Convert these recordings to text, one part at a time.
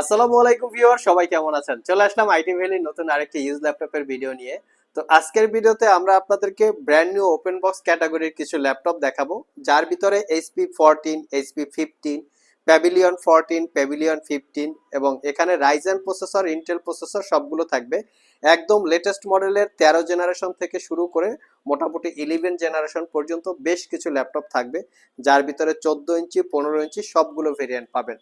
আসসালামু আলাইকুম ভিউয়ার সবাই কেমন আছেন? চলে আসলাম আইটি ভ্যালির নতুন আরেকটি ইউজ ল্যাপটপের ভিডিও নিয়ে। তো আজকের ভিডিওতে আমরা আপনাদেরকে ব্র্যান্ড নিউ ওপেন বক্স ক্যাটাগরির কিছু ল্যাপটপ দেখাবো, যার ভিতরে HP fourteen HP fifteen Pavilion fourteen Pavilion fifteen এবং এখানে রাইজেন প্রসেসর ইন্টেল প্রসেসর সবগুলো থাকবে। একদম লেটেস্ট মডেলের তেরো জেনারেশন থেকে শুরু করে মোটামুটি ইলেভেন জেনারেশন পর্যন্ত বেশ কিছু ল্যাপটপ থাকবে, যার ভিতরে চোদ্দ ইঞ্চি, পনেরো ইঞ্চি সবগুলো ভেরিয়েন্ট পাবেন।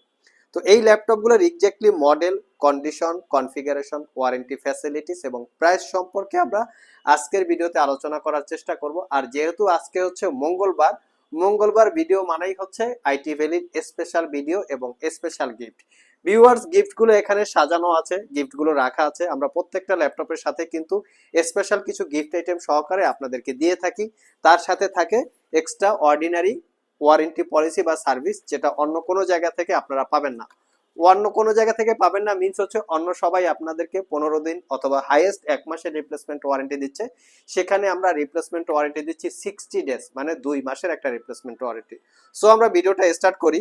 তো এই ল্যাপটপগুলোর exactly model condition configuration warranty facilities এবং প্রাইস সম্পর্কে আমরা আজকের ভিডিওতে আলোচনা করার চেষ্টা করব। আর যেহেতু আজকে হচ্ছে মঙ্গলবার মঙ্গলবার ভিডিও মানেই হচ্ছে আইটি ভ্যালির স্পেশাল ভিডিও এবং স্পেশাল গিফট ভিউয়ার্স গিফটগুলো এখানে সাজানো আছে গিফটগুলো রাখা আছে। আমরা প্রত্যেকটা ল্যাপটপের সাথে কিন্তু স্পেশাল কিছু গিফট আইটেম সহকারে আপনাদেরকে দিয়ে থাকি। তার সাথে থাকে এক্সট্রা অর্ডিনারি ওয়ারেন্টি পলিসি বা সার্ভিস যেটা অন্য কোনো জায়গা থেকে আপনারা পাবেন না। অন্য কোনো জায়গা থেকে পাবেন না মিন্স হচ্ছে অন্য সবাই আপনাদেরকে পনেরো দিন অথবা হাইয়েস্ট এক মাসের রিপ্লেসমেন্ট ওয়ারেন্টি দিচ্ছে। সেখানে আমরা রিপ্লেসমেন্ট ওয়ারেন্টি দিচ্ছি সিক্সটি ডেজ মানে দুই মাসের একটা রিপ্লেসমেন্ট ওয়ারেন্টি সো আমরা ভিডিওটা স্টার্ট করি।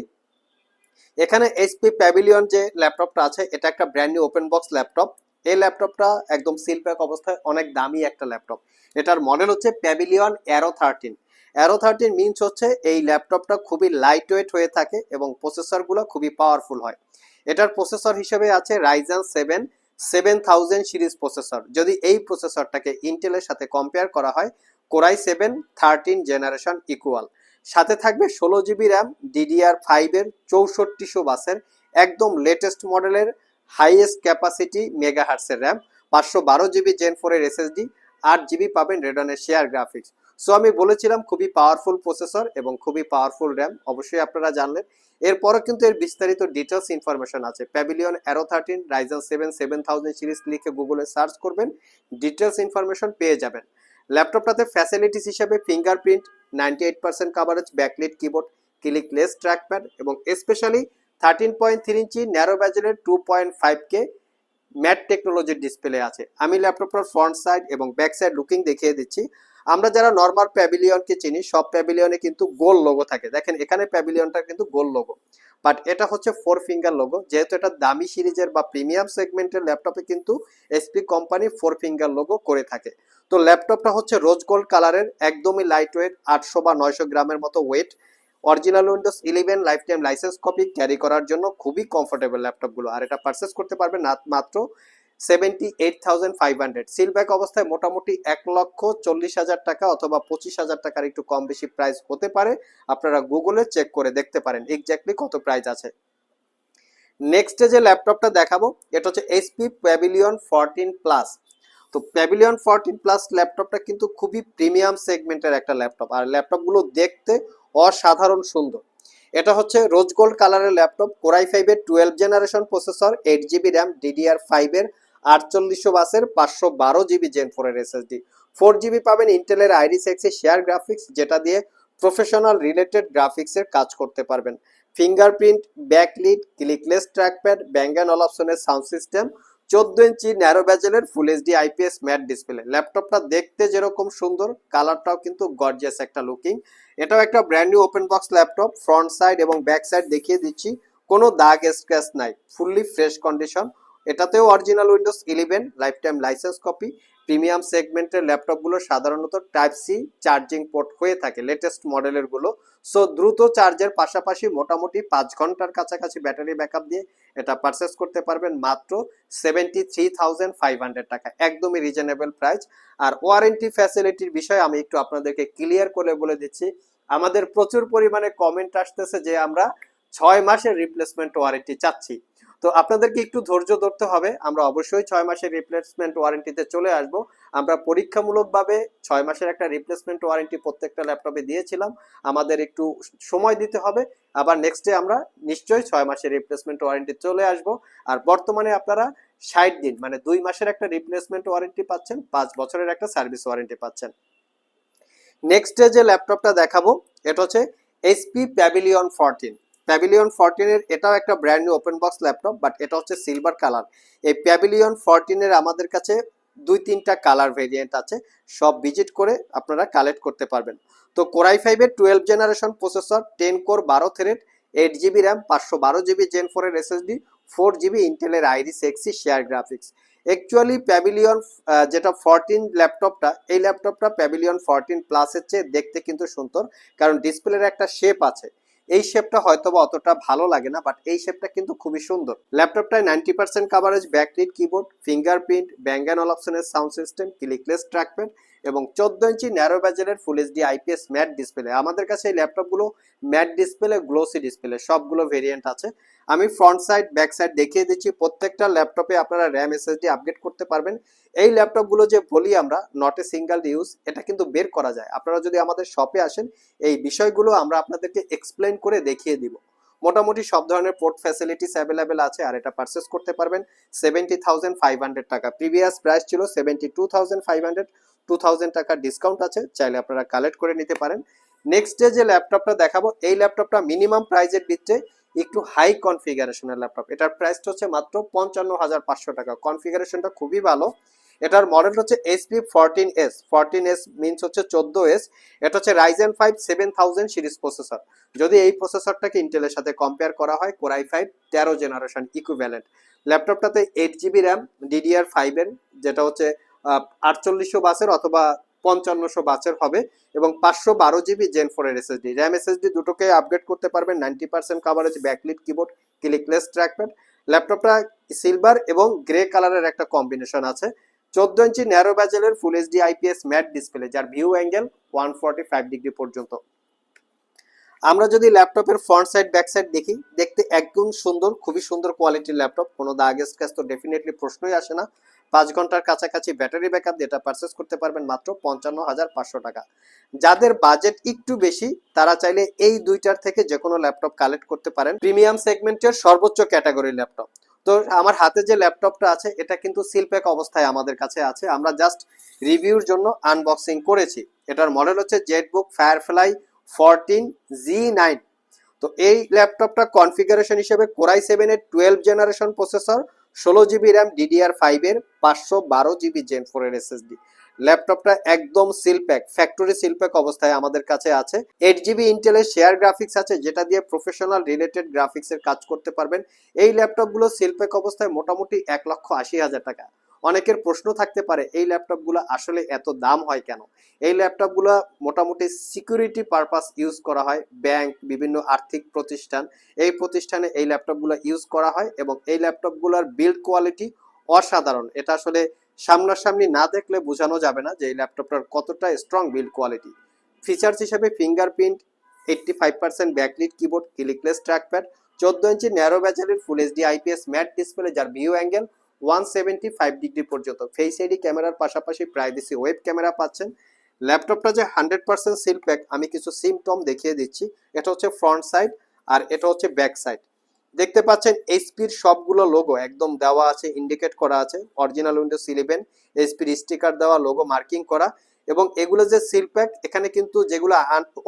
এখানে এইচপি প্যাভিলিয়ন যে ল্যাপটপটা আছে, এটা একটা brand new open box laptop এই ল্যাপটপটা একদম সিল প্যাক অবস্থায় অনেক দামি একটা ল্যাপটপ এটার মডেল হচ্ছে Pavilion Aero thirteen Aero thirteen means হচ্ছে এই ল্যাপটপটা খুবই লাইট ওয়েট হয়ে থাকে এবং প্রসেসরগুলো খুবই পাওয়ারফুল হয়। এটার প্রসেসর হিসেবে আছে Ryzen seven seven thousand series processor যদি এই প্রসেসরটাকে ইন্টেলের সাথে কম্পেয়ার করা হয় core i seven thirteen generation equal সাথে থাকবে ষোলো জিবি র্যাম ডিডিআর ফাইভের চৌষট্টিশো বাসের একদম লেটেস্ট মডেলের হাইয়েস্ট ক্যাপাসিটি মেগা হার্সের র্যাম পাঁচশো বারো জিবি জেন ফোরের এসএসডি আট জিবি পাবেন রেডনের শেয়ার গ্রাফিক্স সো আমি বলেছিলাম খুবই পাওয়ারফুল প্রসেসর এবং খুবই পাওয়ারফুল র্যাম অবশ্যই আপনারা জানলেন। এরপরও কিন্তু এর বিস্তারিত ডিটেলস ইনফরমেশন আছে। Pavilion Aero thirteen Ryzen seven seven thousand series লিখে গুগলে সার্চ করবেন ডিটেলস ইনফরমেশন পেয়ে যাবেন। ল্যাপটপটাতে ফ্যাসিলিটিস হিসেবে fingerprint ninety eight percent coverage backlit keyboard clickless trackpad এবং specially thirteen point three inch narrow ব্যাজেলের two point five K matte টেকনোলজির display আছে। আমি ল্যাপটপটার ফ্রন্ট সাইড এবং ব্যাক সাইড লুকিং দেখিয়ে দিচ্ছি। আমরা যারা নর্মাল প্যাভিলিয়নকে চিনি, সব প্যাভিলিয়নে কিন্তু গোল লোগো থাকে। দেখেন, এখানে প্যাভিলিয়নটা কিন্তু গোল লোগো বাট এটা হচ্ছে ফোর ফিঙ্গার লোগো যেহেতু এটা দামি সিরিজের বা প্রিমিয়াম সেগমেন্টের ল্যাপটপে কিন্তু HP company four finger logo করে থাকে। তো ল্যাপটপটা হচ্ছে রোজ গোল্ড কালারের একদমই লাইট ওয়েট আটশো বা নয়শো গ্রামের মতো weight original Windows eleven lifetime licence copy carry করার জন্য খুবই কমফোর্টেবল ল্যাপটপগুলো আর এটা পারচেস করতে পারবেন না- মাত্র seventy eight thousand five hundred seal pack অবস্থায় মোটামুটি এক লক্ষ চল্লিশ হাজার টাকা অথবা পঁচিশ হাজার টাকার একটু কম বেশি প্রাইস হতে পারে। আপনারা গুগলে চেক করে দেখতে পারেন এক্স্যাক্টলি কত প্রাইস আছে। নেক্সট যে ল্যাপটপটা দেখাবো, এটা হচ্ছে এইচপি প্যাভিলিয়ন ফোরটিন প্লাস তো প্যাভিলিয়ন ফোরটিন প্লাস ল্যাপটপটা কিন্তু খুবই প্রিমিয়াম সেগমেন্টের একটা ল্যাপটপ আর ল্যাপটপগুলো দেখতে অসাধারণ সুন্দর। এটা হচ্ছে রোজ গোল্ড কালারের ল্যাপটপ কোরাই ফাইভের twelve generation processor eight GB RAM DDR ফাইভের আটচল্লিশশো বাসের পাঁচশো বারো জিবি জেন ফোরের এসএসডি ফোর জিবি পাবেন ইন্টেলের আইরিস এক্সে শেয়ার গ্রাফিক্স যেটা দিয়ে প্রফেশনাল রিলেটেড গ্রাফিক্সের কাজ করতে পারবেন। ফিঙ্গারপ্রিন্ট ব্যাকলিট ক্লিকলেস ট্র্যাকপ্যাড ব্যাঙ্গান অপশনের সাউন্ড সিস্টেম চোদ্দ ইঞ্চি narrow ব্যাজেলের full HD IPS matte display ল্যাপটপটা দেখতে যেরকম সুন্দর কালারটাও কিন্তু গর্জিয়াস একটা লুকিং এটাও একটা brand new open box laptop front side এবং ব্যাক সাইড দেখিয়ে দিচ্ছি। কোনো দাগ স্ক্র্যাচ নাই ফুললি ফ্রেশ কন্ডিশন এটাতেও original Windows eleven lifetime licence copy premium সেগমেন্টের ল্যাপটপগুলো সাধারণত টাইপ সি চার্জিং পোর্ট হয়ে থাকে লেটেস্ট মডেলেরগুলো সো দ্রুত চার্জের পাশাপাশি মোটামুটি পাঁচ ঘণ্টার কাছাকাছি ব্যাটারি ব্যাকআপ দিয়ে এটা পারচেস করতে পারবেন মাত্র seventy three thousand five hundred টাকা, একদমই রিজনেবল প্রাইস আর ওয়ারেন্টি ফ্যাসিলিটির বিষয়ে আমি একটু আপনাদেরকে ক্লিয়ার করে বলে দিচ্ছি, আমাদের প্রচুর পরিমাণে কমেন্ট আসতেছে যে আমরা ছয় মাসের রিপ্লেসমেন্ট ওয়ারেন্টি চাচ্ছি। তো আপনাদেরকে একটু ধৈর্য ধরতে হবে। আমরা অবশ্যই ছয় মাসের রিপ্লেসমেন্ট ওয়ারেন্টিতে চলে আসব। আমরা পরীক্ষামূলকভাবে ছয় মাসের একটা রিপ্লেসমেন্ট ওয়ারেন্টি প্রত্যেকটা ল্যাপটপে দিয়েছিলাম। আমাদের একটু সময় দিতে হবে। আবার নেক্সট ডে আমরা নিশ্চয়ই ছয় মাসের রিপ্লেসমেন্ট ওয়ারেন্টি চলে আসব। আর বর্তমানে আপনারা ষাট দিন মানে দুই মাসের একটা রিপ্লেসমেন্ট ওয়ারেন্টি পাচ্ছেন, পাঁচ বছরের একটা সার্ভিস ওয়ারেন্টি পাচ্ছেন। নেক্সট ডে যে ল্যাপটপটা দেখাবো, এটা হচ্ছে এইচপি প্যাভিলিয়ন ফোরটিন প্যাভিলিয়ন ফোরটিনের এটাও একটা brand new open box laptop but এটা হচ্ছে সিলভার কালার এই প্যাভিলিয়ন ফোরটিনের আমাদের কাছে দুই তিনটা কালার ভেরিয়েন্ট আছে, সব ভিজিট করে আপনারা কালেক্ট করতে পারবেন। তো কোরাই ফাইভের twelve generation processor ten core বারো থ্রেড এইট জিবি র্যাম পাঁচশো বারো জিবি জেন ফোরের এসএসডি ফোর জিবি ইন্টেলের Iris Xe share graphics actually Pavilion যেটা ফরটিন ল্যাপটপটা এই ল্যাপটপটা প্যাভিলিয়ন ফোরটিন প্লাসের চেয়ে দেখতে কিন্তু সুন্দর, কারণ ডিসপ্লের একটা শেপ আছে। এই শেপটা হয়তো বা অতটা ভালো লাগে না বাট এই শেপটা কিন্তু খুবই সুন্দর। ল্যাপটপটায় ninety percent coverage backlit keyboard fingerprint ব্যাঙ্গান all অপশনের সাউন্ড সিস্টেম ক্লিকলেস ট্র্যাকপ্যাড এবং চোদ্দ ইঞ্চি narrow ব্যাজেলের full HD IPS matte display আমাদের কাছে এই ল্যাপটপগুলো ম্যাট ডিসপ্লে গ্লোসি ডিসপ্লে সবগুলো ভেরিয়েন্ট আছে। আমি ফ্রন্ট সাইড ব্যাক সাইড দেখিয়ে দিচ্ছি। প্রত্যেকটা ল্যাপটপে আপনারা র্যাম এসএসডি আপডেট করতে পারবেন। এই ল্যাপটপগুলো যে বলি আমরা নট এ সিঙ্গেল ইউজ এটা কিন্তু বের করা যায়। আপনারা যদি আমাদের শপে আসেন, এই বিষয়গুলো আমরা আপনাদেরকে এক্সপ্লেন করে দেখিয়ে দিব। মোটামুটি সব ধরনের পোর্ট ফ্যাসিলিটিস অ্যাভেলেবেল আছে, আর এটা পারচেস করতে পারবেন। সেভেন্টি থাউজেন্ড ফাইভ হান্ড্রেড টাকা। প্রিভিয়াস প্রাইস ছিল seventy two thousand five hundred two thousand টাকার ডিসকাউন্ট আছে, চাইলে আপনারা কালেক্ট করে নিতে পারেন। নেক্সট ডে যে ল্যাপটপটা দেখাবো, এই ল্যাপটপটা মিনিমাম প্রাইজের ভিতরে একটু হাই কনফিগারেশনের ল্যাপটপ এটার প্রাইসটা হচ্ছে মাত্র পঞ্চান্ন হাজার পাঁচশো টাকা। কনফিগারেশনটা খুবই ভালো। এটার মডেল হচ্ছে HP fourteen S fourteen S means হচ্ছে চোদ্দ এস এটা হচ্ছে Ryzen five seven thousand series processor যদি এই প্রসেসরটাকে ইন্টেলের সাথে কম্পেয়ার করা হয় কোরাই ফাইভ তেরো জেনারেশন ইকুইভ্যালেন্ট ল্যাপটপটাতে এইট জিবি র্যাম ডিডিআর ফাইভের যেটা হচ্ছে আটচল্লিশশো বাসের অথবা পঞ্চান্নশো বাসের হবে এবং পাঁচশো বারো জিবি জেন ফোরের এসএসডি র্যাম এসএসডি দুটোকে আপগ্রেড করতে পারবেন ninety percent coverage backlit keyboard clickless trackpad ল্যাপটপটা সিলভার এবং গ্রে কালারের একটা কম্বিনেশন আছে। চোদ্দ ইঞ্চি narrow ব্যাজেলের full HD IPS matte display যার view angle one forty five degree পর্যন্ত। আমরা যদি ল্যাপটপের ফ্রন্ট সাইড ব্যাক সাইড দেখি, দেখতে একদম সুন্দর, খুবই সুন্দর কোয়ালিটির ল্যাপটপ কোনো দাগ স্ক্র্যাচ তো ডেফিনেটলি প্রশ্নই আসে না। পাঁচ ঘণ্টার কাছাকাছি ব্যাটারি ব্যাকআপ যেটা পারচেস করতে পারবেন মাত্র পঞ্চান্ন হাজার পাঁচশো টাকা। যাদের বাজেট একটু বেশি, তারা চাইলে এই দুইটার থেকে যে কোনো ল্যাপটপ কালেক্ট করতে পারেন। প্রিমিয়াম সেগমেন্টের সর্বোচ্চ ক্যাটাগরির ল্যাপটপ তো আমার হাতে যে ল্যাপটপটা আছে, এটা কিন্তু সিলপ্যাক অবস্থায় আমাদের কাছে আছে। আমরা জাস্ট রিভিউর জন্য আনবক্সিং করেছি। এটার মডেল হচ্ছে Jetbook Firefly fourteen G nine তো এই ল্যাপটপটা কনফিগারেশন হিসেবে কোরাই সেভেনের টুয়েলভ জেনারেশন প্রসেসর ষোলো জিবি র্যাম ডিডিআর ফাইভের পাঁচশো বারো জিবি জেন ফোরের এসএসডি ল্যাপটপটা একদম সিলপ্যাক ফ্যাক্টরি সিলপ্যাক অবস্থায় আমাদের কাছে আছে। এইট জিবি ইন্টেলের শেয়ার গ্রাফিক্স আছে, যেটা দিয়ে প্রফেশনাল রিলেটেড গ্রাফিক্সের কাজ করতে পারবেন। এই ল্যাপটপগুলো সিলপ্যাক অবস্থায় মোটামুটি এক লক্ষ আশি হাজার টাকা। অনেকের প্রশ্ন থাকতে পারে, এই ল্যাপটপগুলো আসলে এত দাম হয় কেন? এই ল্যাপটপগুলো মোটামুটি সিকিউরিটি পারপাস ইউজ করা হয় ব্যাংক বিভিন্ন আর্থিক প্রতিষ্ঠান, এই প্রতিষ্ঠানে এই ল্যাপটপগুলো ইউজ করা হয় এবং এই ল্যাপটপগুলোর বিল্ড কোয়ালিটি অসাধারণ। এটা আসলে সামনাসামনি না দেখলে বোঝানো যাবে না যে এই ল্যাপটপটার কতটা স্ট্রং বিল্ড কোয়ালিটি ফিচার্স হিসেবে fingerprint eighty five percent backlit keyboard clickless trackpad চোদ্দ ইঞ্চি narrow ব্যাচারের full HD IPS matte display যার view angle one seventy five degree পর্যন্ত। ফেস আইডি ক্যামেরার পাশাপাশি প্রাইভেসি ওয়েব ক্যামেরা পাচ্ছেন। ল্যাপটপটা যে হান্ড্রেড পার্সেন্ট সিল প্যাক আমি কিছু সিমটম দেখিয়ে দিচ্ছি। এটা হচ্ছে ফ্রন্ট সাইড আর এটা হচ্ছে ব্যাক সাইড দেখতে পাচ্ছেন এইচপির সবগুলো লোগো একদম দেওয়া আছে ইন্ডিকেট করা আছে। অরিজিনাল উইন্ডোজ ইলেভেন এইচপির স্টিকার দেওয়া লোগো মার্কিং করা। এবং এগুলো যে সিল প্যাক এখানে কিন্তু যেগুলো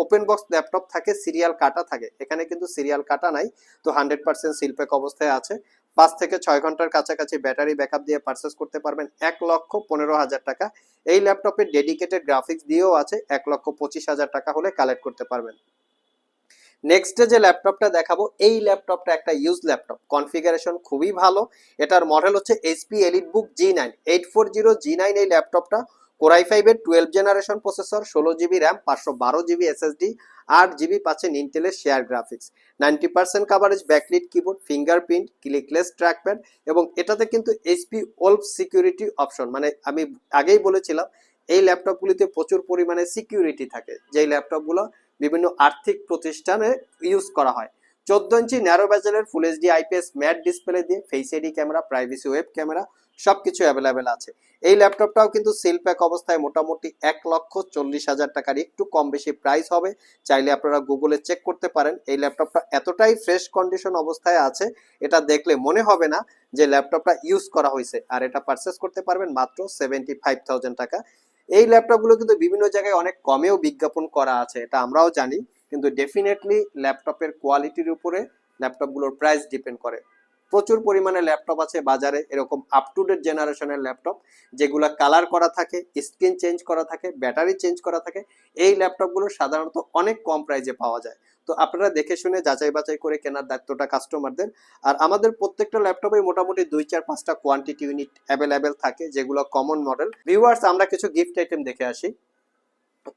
ওপেন বক্স ল্যাপটপ থাকে সিরিয়াল কাটা থাকে। এখানে কিন্তু সিরিয়াল কাটা নাই। তো হান্ড্রেড পার্সেন্ট সিল প্যাক অবস্থায় আছে। পাঁচ থেকে ছয় ঘণ্টার কাছাকাছি ব্যাটারি ব্যাকআপ দিয়ে পারচেস করতে পারবেন এক লক্ষ পনেরো হাজার টাকা। এই ল্যাপটপে ডেডিকেটেড গ্রাফিক্স দিয়েও আছে, এক লক্ষ পঁচিশ হাজার টাকা হলে কালেক্ট করতে পারবেন। নেক্সট যে ল্যাপটপটা দেখাবো, এই ল্যাপটপটা একটা ইউজ ল্যাপটপ কনফিগারেশন খুবই ভালো। এটার মডেল হচ্ছে HP EliteBook G nine eight four zero G nine এই ল্যাপটপটা কোরাই ফাইভের টুয়েলভ জেনারেশন প্রসেসর, ষোলো জিবি র্যাম পাঁচশো বারো জিবি এসএসডি আট জিবি পাচ্ছেন ইন্টেলের share graphics ninety percent coverage backlit keyboard fingerprint clickless trackpad এবং এটাতে কিন্তু এইচপি ওল্ড সিকিউরিটি অপশন মানে আমি আগেই বলেছিলাম, এই ল্যাপটপগুলিতে প্রচুর পরিমাণে সিকিউরিটি থাকে। যেই ল্যাপটপগুলো বিভিন্ন আর্থিক প্রতিষ্ঠানে ইউজ করা হয়। চোদ্দ ইঞ্চি narrow ব্যাজেলের full HD IPS matte display দিয়ে face ID camera privacy web camera সবকিছু অ্যাভেলেবেল আছে। এই ল্যাপটপটাও কিন্তু সিল প্যাক অবস্থায় মোটামুটি এক লক্ষ চল্লিশ হাজার টাকার, একটু কম বেশি প্রাইস হবে। চাইলে আপনারা গুগলে চেক করতে পারেন। এই ল্যাপটপটা এতটাই ফ্রেশ কন্ডিশন অবস্থায় আছে, এটা দেখলে মনে হবে না যে ল্যাপটপটা ইউজ করা হয়েছে। আর এটা পারচেস করতে পারবেন মাত্র সেভেন্টি ফাইভ থাউজেন্ড টাকা। এই ল্যাপটপগুলো কিন্তু বিভিন্ন জায়গায় অনেক কমেও বিজ্ঞাপন করা আছে, এটা আমরাও জানি। কিন্তু ডেফিনেটলি ল্যাপটপের কোয়ালিটির উপরে ল্যাপটপগুলোর প্রাইস ডিপেন্ড করে। প্রচুর পরিমাণে ল্যাপটপ আছে বাজারে, এরকম আপ টু ডেট জেনারেশনের ল্যাপটপ যেগুলো কালার করা থাকে স্ক্রিন চেঞ্জ করা থাকে ব্যাটারি চেঞ্জ করা থাকে, এই ল্যাপটপগুলো সাধারণত অনেক কম প্রাইজে পাওয়া যায়। তো আপনারা দেখে শুনে যাচাই বাছাই করে কেনার দায়িত্বটা কাস্টমারদের আর আমাদের প্রত্যেকটা ল্যাপটপে মোটামুটি দুই চার পাঁচটা কোয়ান্টিটি ইউনিট অ্যাভেলেবেল থাকে, যেগুলো কমন মডেল ভিউয়ার্স আমরা কিছু গিফট আইটেম দেখে আসি।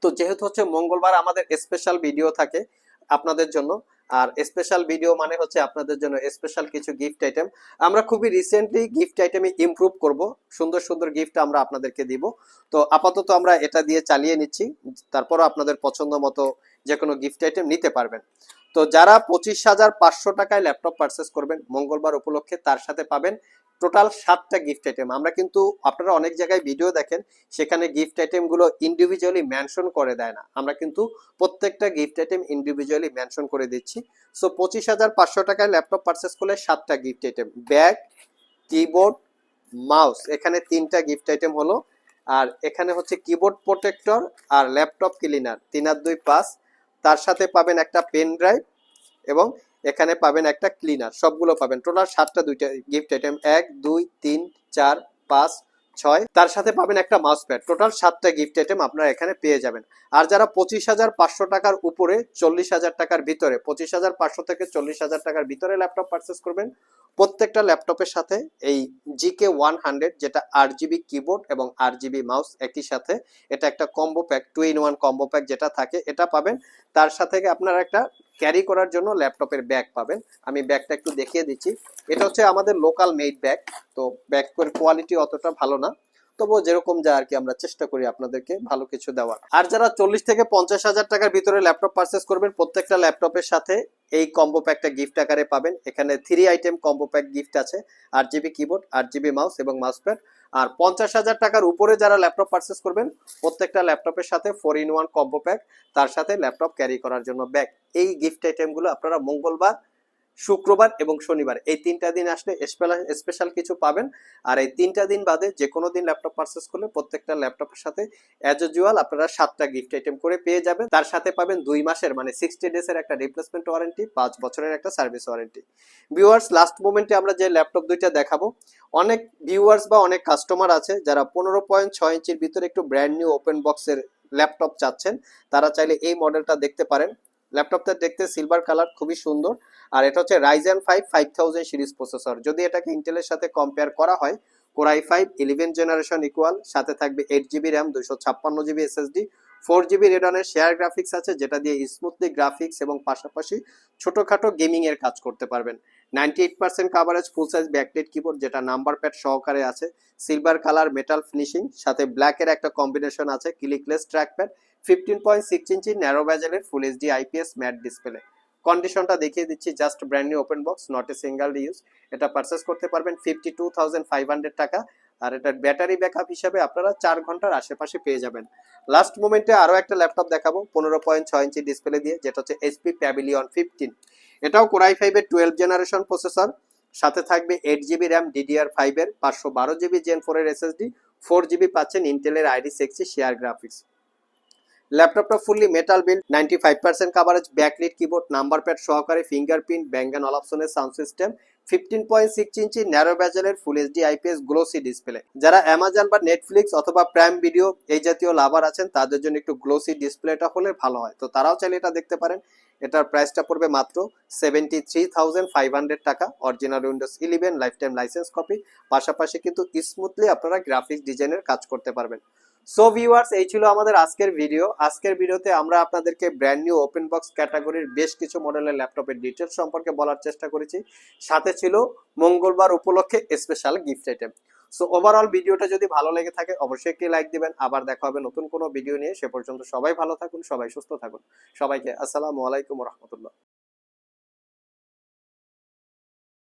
তো যেহেতু হচ্ছে মঙ্গলবার আমাদের স্পেশাল ভিডিও থাকে আপনাদের জন্য আর স্পেশাল ভিডিও মানে হচ্ছে আপনাদের জন্য স্পেশাল কিছু গিফট আইটেম আমরা খুবই রিসেন্টলি গিফট আইটেমে ইমপ্রুভ করব। সুন্দর সুন্দর গিফট আমরা আপনাদেরকে দিব। তো আপাতত আমরা এটা দিয়ে চালিয়ে নিচ্ছি। তারপরও আপনাদের পছন্দ মতো যে কোনো গিফট আইটেম নিতে পারবেন। তো যারা পঁচিশ হাজার পাঁচশো টাকায় ল্যাপটপ পারচেস করবেন, মঙ্গলবার উপলক্ষে তার সাথে পাবেন টোটাল সাতটা গিফট আইটেম আমরা কিন্তু আপনারা অনেক জায়গায় ভিডিও দেখেন, সেখানে গিফট আইটেমগুলো ইন্ডিভিজুয়ালি মেনশন করে দেয় না। আমরা কিন্তু প্রত্যেকটা গিফট আইটেম ইন্ডিভিজুয়ালি মেনশন করে দিচ্ছি। সো পঁচিশ হাজার পাঁচশো টাকায় ল্যাপটপ পারচেস করলে সাতটা gift item bag keyboard mouse এখানে তিনটা গিফট আইটেম হলো। আর এখানে হচ্ছে কিবোর্ড প্রোটেক্টর আর ল্যাপটপ ক্লিনার তিন আর দুই পাস তার সাথে পাবেন একটা পেন ড্রাইভ এবং এখানে পাবেন একটা ক্লিনার সবগুলো পাবেন। টোটাল সাতটা, দুইটা গিফট আইটেম এক, দুই, তিন, চার, পাঁচ, ছয়। তার সাথে পাবেন একটা মাউস প্যাড টোটাল সাতটা গিফট আইটেম আপনারা এখানে পেয়ে যাবেন। আর যারা পঁচিশ হাজার পাঁচশো টাকার উপরে চল্লিশ হাজার টাকার ভিতরে, পঁচিশ হাজার পাঁচশো থেকে চল্লিশ হাজার টাকার ভিতরে ল্যাপটপ পারচেস করবেন, প্রত্যেকটা ল্যাপটপের সাথে এই জিকে ওয়ান হান্ড্রেড যেটা আট জিবি কিবোর্ড এবং আট জিবি মাউস একই সাথে, এটা একটা combo pack two in one combo pack যেটা থাকে, এটা পাবেন। তার সাথে আপনারা একটা ক্যারি করার জন্য ল্যাপটপের ব্যাগ পাবেন। আমি ব্যাগটা একটু দেখিয়ে দিচ্ছি। এটা হচ্ছে আমাদের লোকাল মেড ব্যাগ তো ব্যাগের কোয়ালিটি অতটা ভালো না। তবুও যেরকম যা আর কি আমরা চেষ্টা করি আপনাদেরকে ভালো কিছু দেওয়ার। আর যারা চল্লিশ থেকে পঞ্চাশ হাজার টাকার ভিতরে ল্যাপটপ পারচেস করবেন, প্রত্যেকটা ল্যাপটপের সাথে এই কম্বো প্যাকটা গিফট আকারে পাবেন। এখানে three item combo pack gift আছে আট জিবি কিবোর্ড আট জিবি মাউস এবং মাউস প্যাড আর পঞ্চাশ হাজার টাকার উপরে যারা ল্যাপটপ পারচেস করবেন, প্রত্যেকটা ল্যাপটপের সাথে four in one combo pack তার সাথে ল্যাপটপ ক্যারি করার জন্য ব্যাগ এই গিফট আইটেমগুলো আপনারা মঙ্গলবার শুক্রবার এবং শনিবার। এই তিনটা দিন আসলে স্পেশাল কিছু পাবেন। আর এই তিনটা দিন বাদে যে কোনো দিন ল্যাপটপ পারচেস করলে প্রত্যেকটা ল্যাপটপের সাথে অ্যাজ ইউজুয়াল আপনারা সাতটা গিফট আইটেম করে পেয়ে যাবেন। তার সাথে পাবেন দুই মাসের মানে সিক্সটি ডেজ এর একটা রিপ্লেসমেন্ট ওয়ারেন্টি পাঁচ বছরের একটা সার্ভিস ওয়ারেন্টি ভিউয়ার্স লাস্ট মোমেন্টে আমরা যে ল্যাপটপ দুইটা দেখাবো, অনেক ভিউয়ার্স বা অনেক কাস্টমার আছে যারা পনেরো পয়েন্ট ছয় ইঞ্চির ভিতরে একটু ব্র্যান্ড নিউ ওপেন বক্সের ল্যাপটপ চাচ্ছেন। তারা চাইলে এই মডেলটা দেখতে পারেন। ল্যাপটপটা দেখতে সিলভার কালার খুবই সুন্দর। আর এটা হচ্ছে Ryzen five five thousand series processor যদি এটাকে ইন্টেলের সাথে কম্পেয়ার করা হয় core i five eleven generation equal সাথে থাকবে এইট জিবি র্যাম দুইশো ছাপ্পান্ন জিবি এসএসডি ফোর জিবি রেডনের শেয়ার গ্রাফিক্স আছে, যেটা দিয়ে স্মুথলি গ্রাফিক্স এবং পাশাপাশি ছোটোখাটো গেমিং এর কাজ করতে পারবেন। Ninety eight percent coverage full size backlit keyboard যেটা নাম্বার প্যাড সহকারে আছে সিলভার কালার মেটাল ফিনিশিং সাথে ব্ল্যাকের একটা কম্বিনেশন আছে clickless track pad fifteen point six ইঞ্চি narrow ব্যাজেলের full HD IPS matte display কন্ডিশনটা দেখিয়ে দিচ্ছি just brand new open box not a single use এটা পারচেস করতে পারবেন fifty two thousand five hundred টাকা। আর এটার ব্যাটারি ব্যাকআপ হিসাবে আপনারা চার ঘণ্টার আশেপাশে পেয়ে যাবেন। লাস্ট মোমেন্টে আরও একটা ল্যাপটপ দেখাবো, পনেরো পয়েন্ট ছয় ইঞ্চি ডিসপ্লে দিয়ে, যেটা হচ্ছে এইচপি প্যাভিলিয়ন ফিফটিন এটাও কোরাই ফাইভের টুয়েলভ জেনারেশন প্রসেসর সাথে থাকবে এইট জিবি র্যাম ডিডিআর ফাইভের পাঁচশো বারো জিবি জেন ফোরের এসএসডি ফোর জিবি পাচ্ছেন ইন্টেলের আইডি সিক্সটি শেয়ার গ্রাফিক্স ল্যাপটপটা fully metal build ninety five percent coverage backlit keyboard number pad সহকারে ফিঙ্গারপ্রিন্ট ব্যাঙ্গান অল অপশনের sound system fifteen point six ইঞ্চি narrow ব্যাজেলের full HD IPS glossy display যারা Amazon বা Netflix অথবা prime Video এই জাতীয় লাভার আছেন, তাদের জন্য একটু গ্লোসি ডিসপ্লেটা হলে ভালো হয়। তো তারাও চাইলে এটা দেখতে পারেন। এটার প্রাইসটা পড়বে মাত্র seventy three thousand five hundred টাকা। Original Windows eleven lifetime licence copy পাশাপাশি কিন্তু স্মুথলি আপনারা গ্রাফিক্স ডিজাইনের কাজ করতে পারবেন। সো ভিউয়ার্স এই ছিল আমাদের আজকের ভিডিও আজকের ভিডিওতে আমরা আপনাদেরকে ব্র্যান্ড নিউ ওপেন বক্স ক্যাটাগরির বেশ কিছু মডেলের ল্যাপটপের ডিটেলস সম্পর্কে বলার চেষ্টা করেছি। সাথে ছিল মঙ্গলবার উপলক্ষে special gift item so overall ভিডিওটা যদি ভালো লেগে থাকে, অবশ্যই একটি লাইক দিবেন। আবার দেখা হবে নতুন কোনো ভিডিও নিয়ে। সে পর্যন্ত সবাই ভালো থাকুন, সবাই সুস্থ থাকুন। সবাইকে আসসালামু আলাইকুম রহমতুল্লাহ।